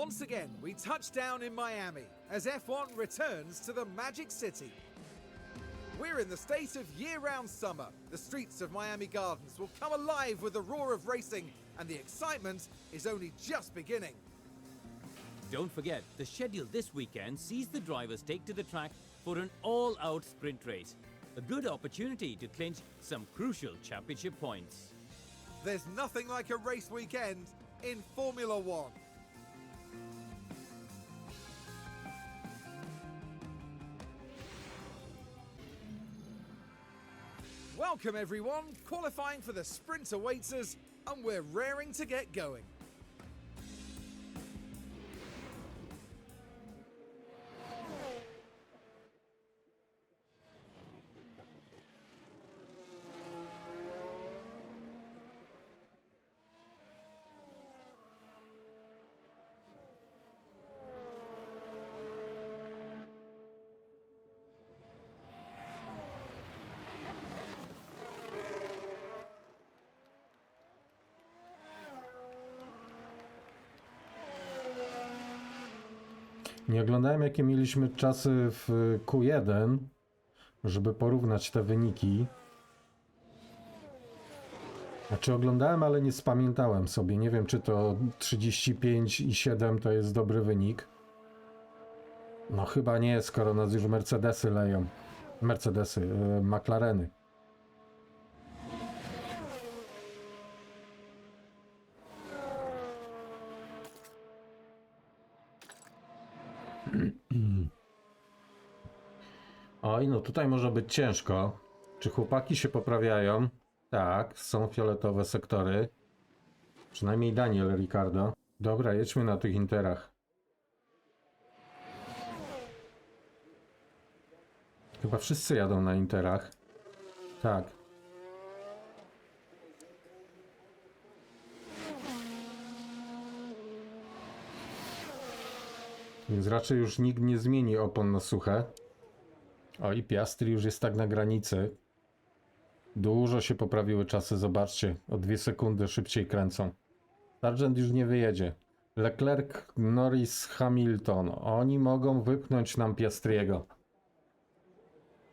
Once again, we touch down in Miami as F1 returns to the Magic City. We're in the state of year round summer. The streets of Miami Gardens will come alive with the roar of racing, and the excitement is only just beginning. Don't forget, the schedule this weekend sees the drivers take to the track for an all out sprint race. A good opportunity to clinch some crucial championship points. There's nothing like a race weekend in Formula One. Welcome, everyone. Qualifying for the sprint awaits us, and we're raring to get going. Nie oglądałem, jakie mieliśmy czasy w Q1, żeby porównać te wyniki. Znaczy oglądałem, ale nie spamiętałem sobie. Nie wiem, czy to 35 i 7 to jest dobry wynik. No chyba nie, skoro nas już Mercedesy leją. Mercedesy, e, McLareny. Oj, no tutaj może być ciężko. Czy chłopaki się poprawiają? Tak, są fioletowe sektory. Przynajmniej Daniel Ricardo. Dobra, jedźmy na tych interach. Chyba wszyscy jadą na interach. Tak. Więc raczej już nikt nie zmieni opon na suche. O i Piastri już jest tak na granicy. Dużo się poprawiły czasy, zobaczcie. O dwie sekundy szybciej kręcą. Sargent już nie wyjedzie. Leclerc, Norris, Hamilton. Oni mogą wypchnąć nam Piastriego.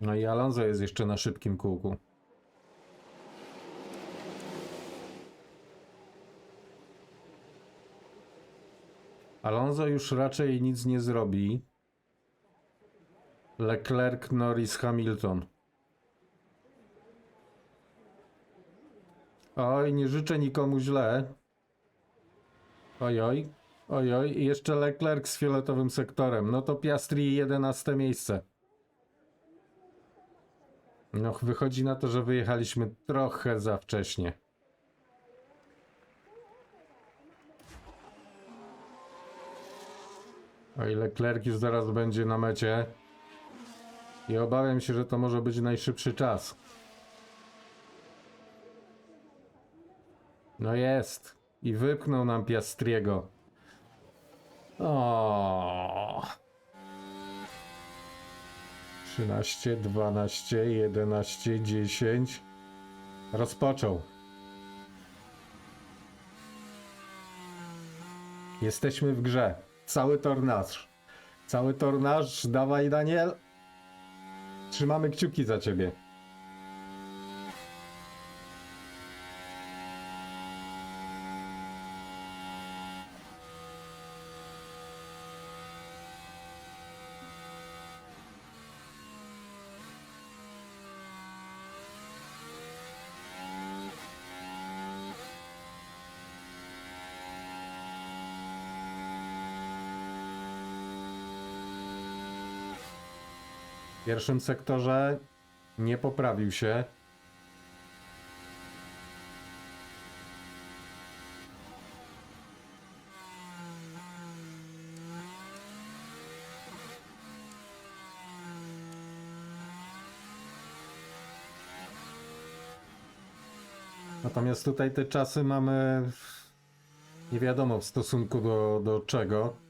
No i Alonso jest jeszcze na szybkim kółku. Alonso już raczej nic nie zrobi. Leclerc, Norris, Hamilton. Oj, nie życzę nikomu źle. Ojoj, ojoj, i jeszcze Leclerc z fioletowym sektorem. No to Piastri 11 miejsce. No, wychodzi na to, że wyjechaliśmy trochę za wcześnie. Oj, Leclerc już zaraz będzie na mecie. I obawiam się, że to może być najszybszy czas. No jest. I wypchnął nam Piastriego. O. 13, 12, 11, 10. Rozpoczął. Jesteśmy w grze. Cały tor nasz. Cały tor nasz. Dawaj, Daniel. Trzymamy kciuki za ciebie. Pierwszym sektorze nie poprawił się. Natomiast tutaj te czasy mamy nie wiadomo w stosunku do, do czego.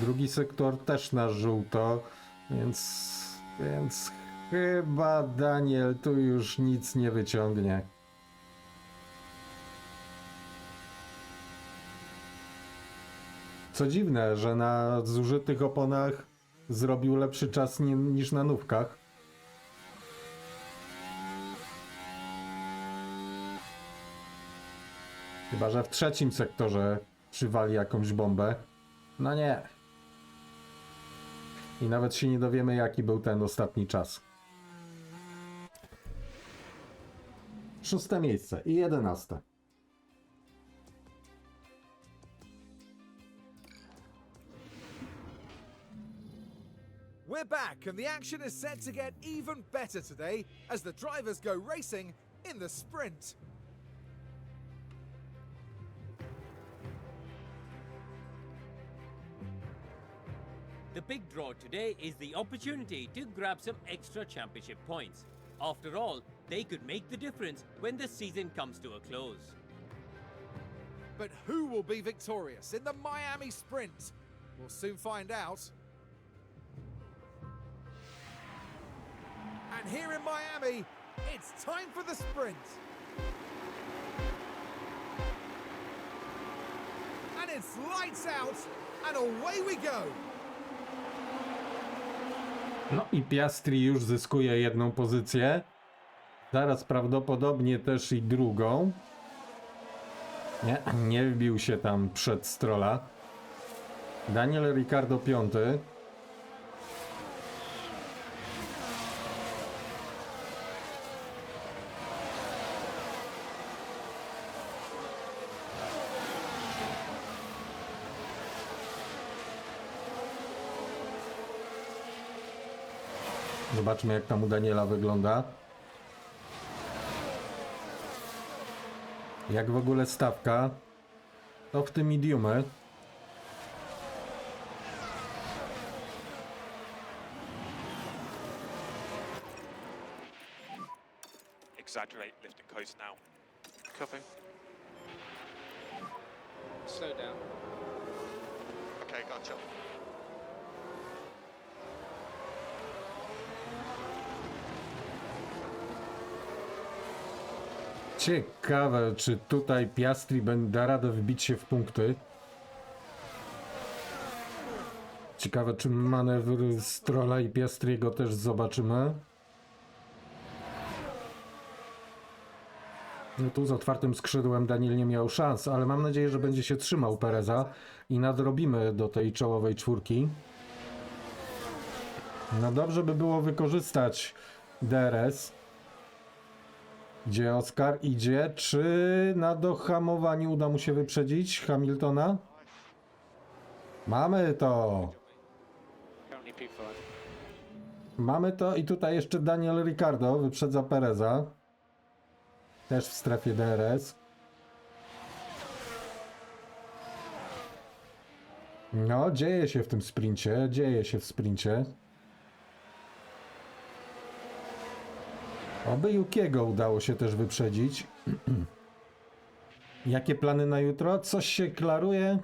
Drugi sektor też na żółto, więc, więc chyba Daniel tu już nic nie wyciągnie. Co dziwne, że na zużytych oponach zrobił lepszy czas ni niż na nówkach. Chyba, że w trzecim sektorze przywali jakąś bombę. No nie, i nawet się nie dowiemy, jaki był ten ostatni czas. Szóste miejsce i jedenaste. We're back, and the action is set to get even better today as the drivers go racing in the sprint. The big draw today is the opportunity to grab some extra championship points. After all, they could make the difference when the season comes to a close. But who will be victorious in the Miami Sprint? We'll soon find out. And here in Miami, it's time for the sprint. And it's lights out, and away we go. No i Piastri już zyskuje jedną pozycję. Zaraz prawdopodobnie też i drugą. Nie, nie wbił się tam przed Strola. Daniel Ricardo piąty. Zobaczmy jak tam u Daniela wygląda. Jak w ogóle stawka? To w tym mediumy. Exaggerate, lift and coast now. Copy. Slow down. Okay, gotcha. Ciekawe, czy tutaj Piastri da radę wbić się w punkty. Ciekawe, czy manewr Strola i Piastriego też zobaczymy. No tu z otwartym skrzydłem Daniel nie miał szans, ale mam nadzieję, że będzie się trzymał Pereza i nadrobimy do tej czołowej czwórki. No dobrze by było wykorzystać DRS. Gdzie Oscar idzie? Czy na dohamowaniu uda mu się wyprzedzić Hamiltona? Mamy to! Currently P5. Mamy to i tutaj jeszcze Daniel Ricardo wyprzedza Pereza. Też w strefie DRS. No, dzieje się w tym sprincie, dzieje się w sprincie. Oby Jukiego udało się też wyprzedzić. Jakie plany na jutro? Coś się klaruje?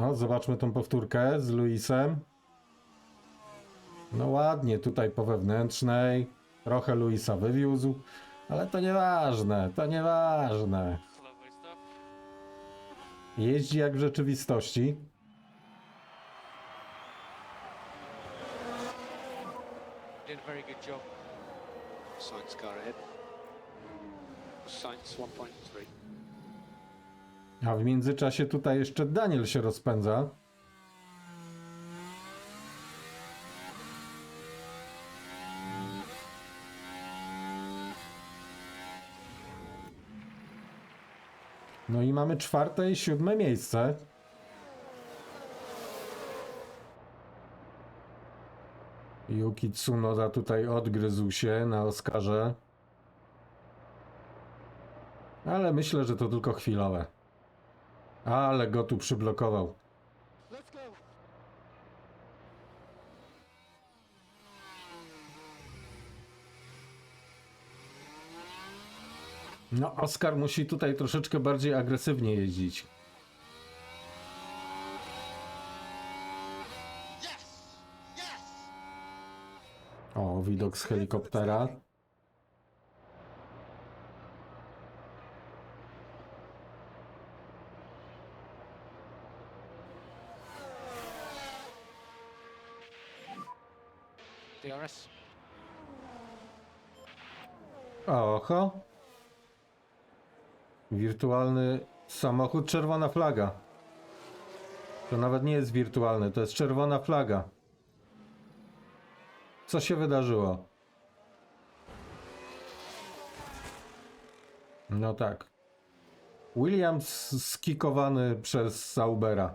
O, zobaczmy tą powtórkę z Luisem. No ładnie, tutaj po wewnętrznej. Trochę Luisa wywiózł, ale to nieważne, to nieważne. Jeździ jak w rzeczywistości. Did a very good job. Science car ahead. Science 1.3. A w międzyczasie tutaj jeszcze Daniel się rozpędza. No i mamy czwarte i siódme miejsce. Yuki Tsunoda tutaj odgryzł się na Oskarze. Ale myślę, że to tylko chwilowe. Ale go tu przyblokował. No, Oskar musi tutaj troszeczkę bardziej agresywnie jeździć. O, widok z helikoptera. DRS. Oho. Wirtualny samochód, czerwona flaga. To nawet nie jest wirtualny, to jest czerwona flaga. Co się wydarzyło? No tak. Williams skikowany przez Saubera.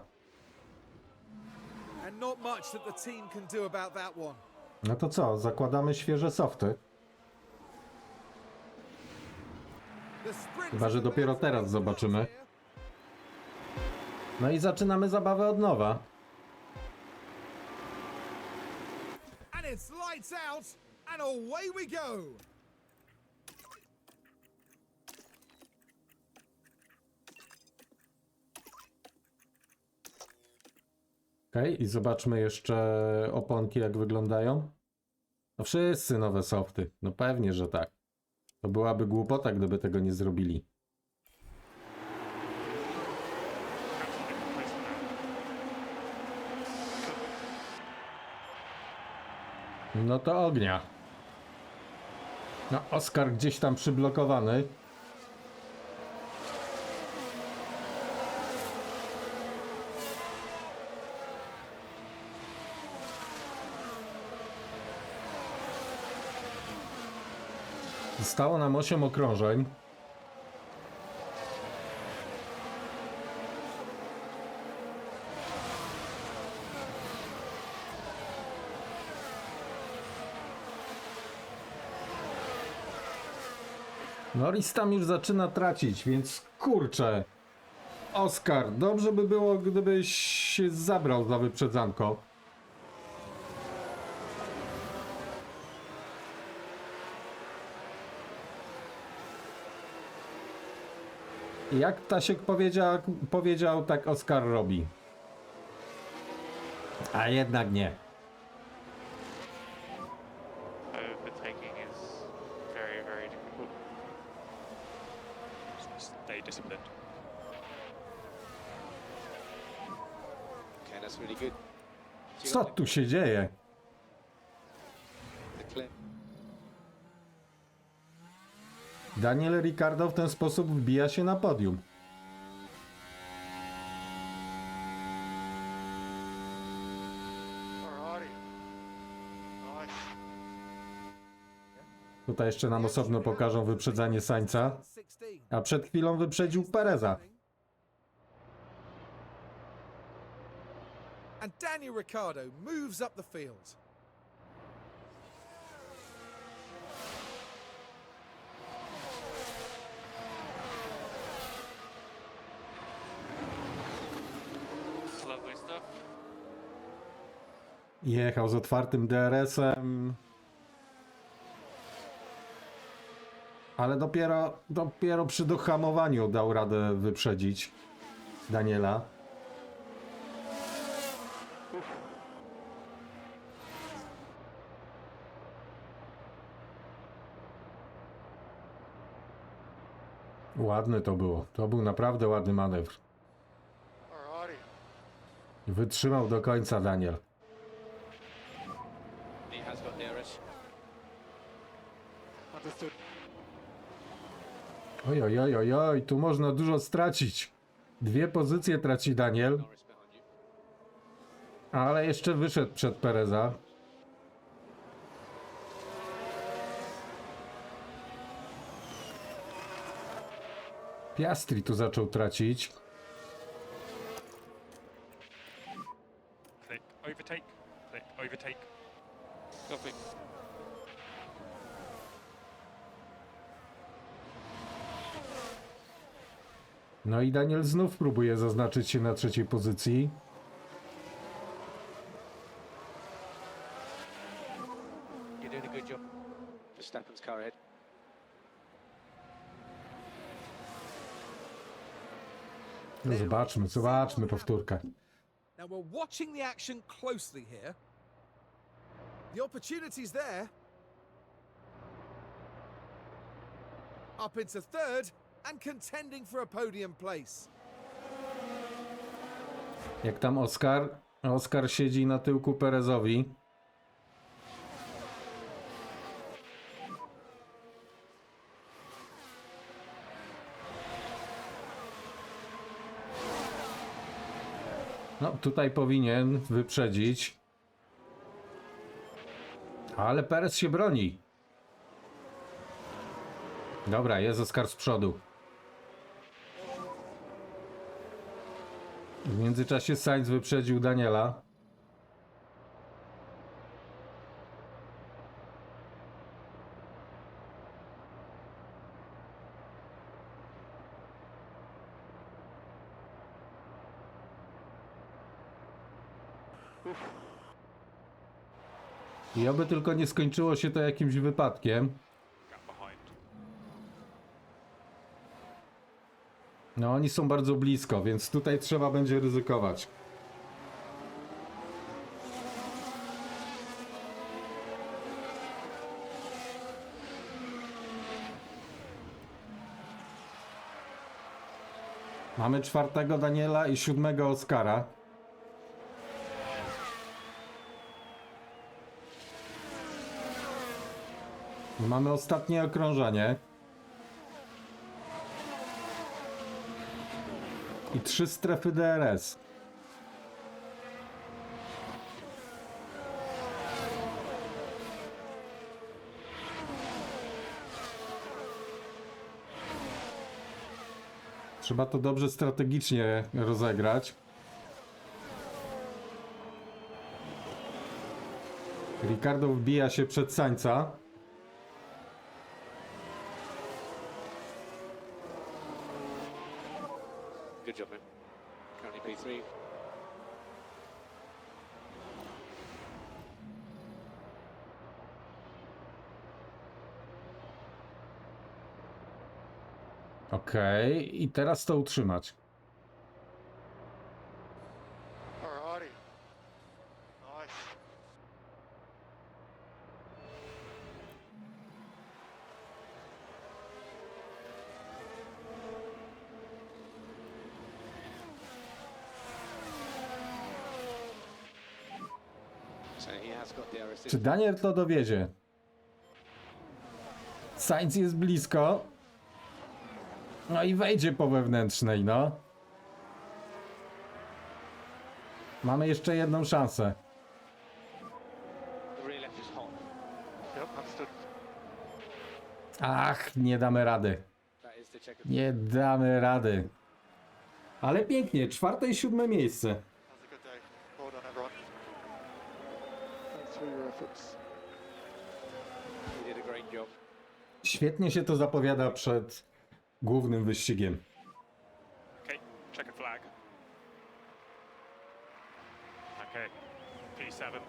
No to co, zakładamy świeże softy. Chyba, że dopiero teraz zobaczymy. No i zaczynamy zabawę od nowa. Lights out, and away we go. Okej, i zobaczmy jeszcze oponki, jak wyglądają. No wszyscy nowe softy. No pewnie, że tak. To byłaby głupota, gdyby tego nie zrobili. No to ognia. No, Oskar gdzieś tam przyblokowany. Zostało nam 8 okrążeń. Norris tam już zaczyna tracić, więc kurczę. Oskar, dobrze by było, gdybyś się zabrał za wyprzedzanko. Jak Tasiek powiedział, powiedział, tak Oskar robi. A jednak nie. Overtaking is very, very difficult. Just stay disciplined. Okay, that's really good. So you Co got tu się dzieje? Daniel Ricardo w ten sposób wbija się na podium. Tutaj jeszcze nam osobno pokażą wyprzedzanie Sańca, a przed chwilą wyprzedził Pereza. And Daniel Ricciardo moves up the field. Jechał z otwartym DRS-em. Ale dopiero, dopiero przy dohamowaniu dał radę wyprzedzić Daniela. Ładne to było. To był naprawdę ładny manewr. Wytrzymał do końca Daniel. Oj, oj, oj, oj, oj, tu można dużo stracić. Dwie pozycje traci Daniel, ale jeszcze wyszedł przed Pereza. Piastri tu zaczął tracić. Click overtake. Click overtake. Copy. No i Daniel znów próbuje zaznaczyć się na trzeciej pozycji. You're doing a good job. Verstappen's car ahead. No zobaczmy, zobaczmy powtórkę. Now we're watching the action closely here. The opportunity's there. Up into third and contending for a podium place. Jak tam Oskar? Oskar siedzi na tyłku Perezowi. No, tutaj powinien wyprzedzić. Ale Perez się broni. Dobra, jest Oskar z przodu. W międzyczasie Sainz wyprzedził Daniela. I oby tylko nie skończyło się to jakimś wypadkiem. No, oni są bardzo blisko, więc tutaj trzeba będzie ryzykować. Mamy czwartego Daniela i siódmego Oskara. Mamy ostatnie okrążenie. I trzy strefy DRS. Trzeba to dobrze strategicznie rozegrać. Ricardo wbija się przed Sańca. Good job, man. Currently P3. Okej, i teraz to utrzymać. Alrighty. Nice. So he has got the RS. Czy Daniel to dowiezie? Sainz jest blisko. No i wejdzie po wewnętrznej, no. Mamy jeszcze jedną szansę. Ach, nie damy rady. Nie damy rady. Ale pięknie, czwarte i siódme miejsce. Świetnie się to zapowiada przed głównym wyścigiem. Okay, check a flag. Okay, P7.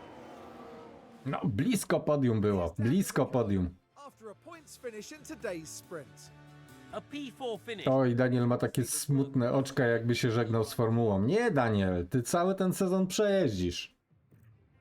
No, blisko podium było, blisko podium. After a points finish in today's sprint. A P4 finish. Oj, Daniel ma takie smutne oczka, jakby się żegnał z formułą. Nie, Daniel, ty cały ten sezon przejeździsz.